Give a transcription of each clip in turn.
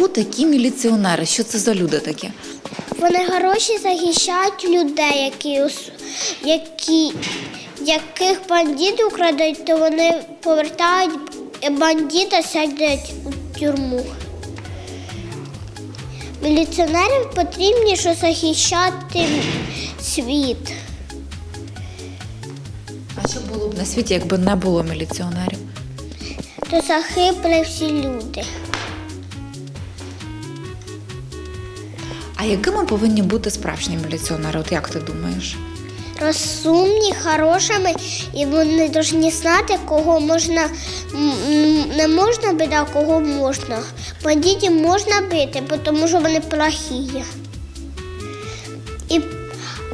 Хто такі міліціонери? Що це за люди такі? Вони гроші захищають людей, які, які, яких бандити украдають, то вони повертають і бандита сядуть у тюрму. Міліціонерам потрібні, щоб захищати світ. А що було б на світі, якби не було міліціонерів? То загибли всі люди. А якими повинні бути справжні міліціонери? От як ти думаєш? розумні, хорошими, і вони повинні знати, кого можна не можна бити, а кого можна. Бандитів можна бити, тому що вони плохі. І,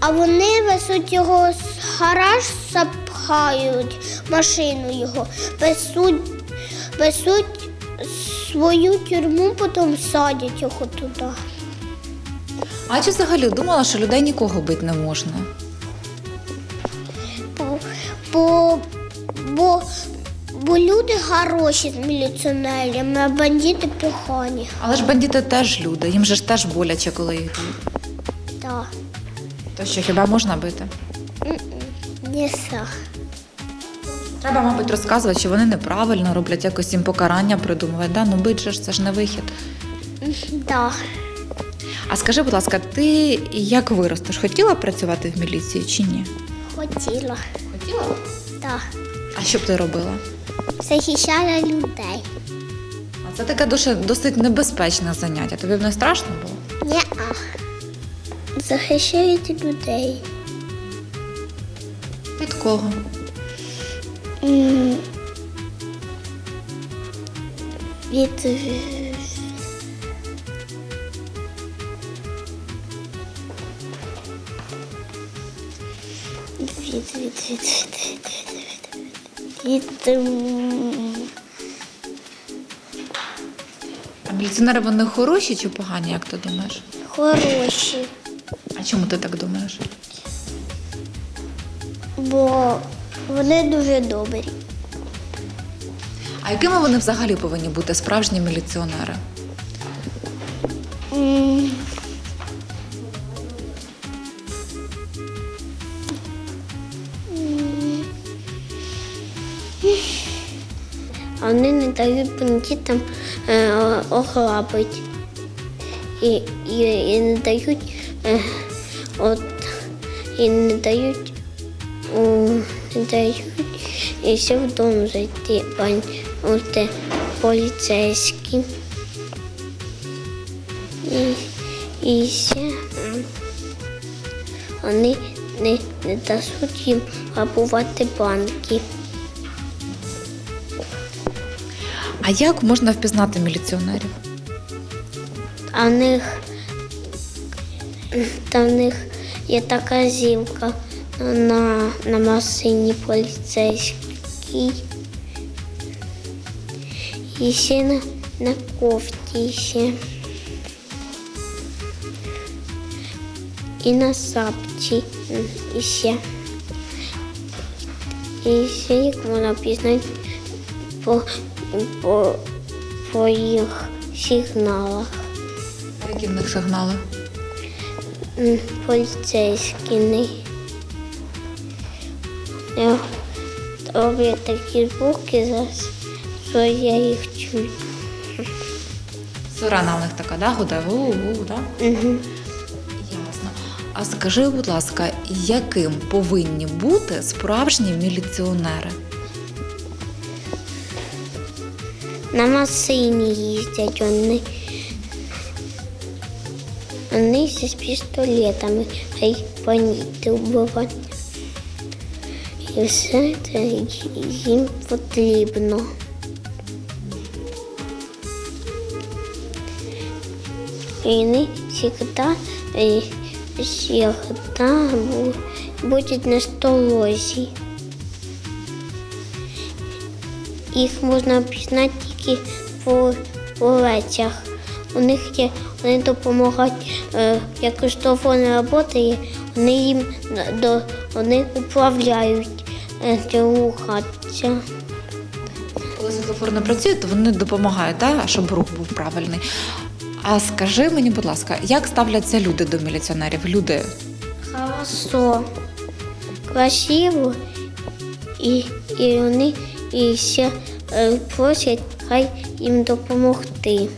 а вони везуть його з гараж, запхають машину його, везуть, везуть свою тюрму, потім садять його туди. А чи взагалі думала, що людей нікого бити не можна? Бо, бо, бо, бо люди хороші з міліціонерами, а бандити погані. Але ж бандити теж люди, їм же ж теж боляче, коли їх б'ють. Так. То що хіба можна бити? Не са. Треба, мабуть, розказувати, що вони неправильно роблять якось їм покарання придумувати. Да? Ну бить же ж це ж не вихід. Да. А скажи, будь ласка, ти як виростеш? Хотіла працювати в міліції чи ні? Хотіла. Хотіла. Так. А що б ти робила? Захищала людей. А це таке дуже, досить небезпечне заняття. Тобі б не страшно було? Ні-а. Захищають людей. Від кого? Від від, від, від, від, від, міліціонери вони хороші чи погані, як ти думаєш? хороші, А чому ти так думаєш? бо вони дуже добрі. А якими вони взагалі повинні бути справжні міліціонери? М, Вони не дають бандитам е, ограбити. І, і, і не дають е, от, і не дають не дають і все в дом зайти от, е, поліцейські. І, і ще вони не, не дадуть їм грабувати банки. А як можна впізнати міліціонерів? А в них та в них є така зівка на, на машині поліцейській. І ще на, на кофті ще. І на сапці м, і ще. І ще їх можна пізнати по, по, по їх сигналах. Які в них сигнали? Поліцейські не. Я роблю такі звуки зараз, що я їх чую. Сирена в них така, да, гуде? Гу-гу, да? Угу. Ясно. А скажи, будь ласка, яким повинні бути справжні міліціонери? На машині їздять вони. Вони з пістолетами, а й бандити. І все це їм потрібно. І вони завжди будуть на столозі. Їх можна пізнати тільки по, лицях. У них є, вони допомагають, е, якщо телефон не працює, вони їм до, вони управляють, е, рухатися. Коли світлофор не працює, то вони допомагають, да? щоб рух був правильний. А скажи мені, будь ласка, як ставляться люди до міліціонерів? Люди Хорошо, красиво, і, і вони і ще е, просять хай їм допомогти.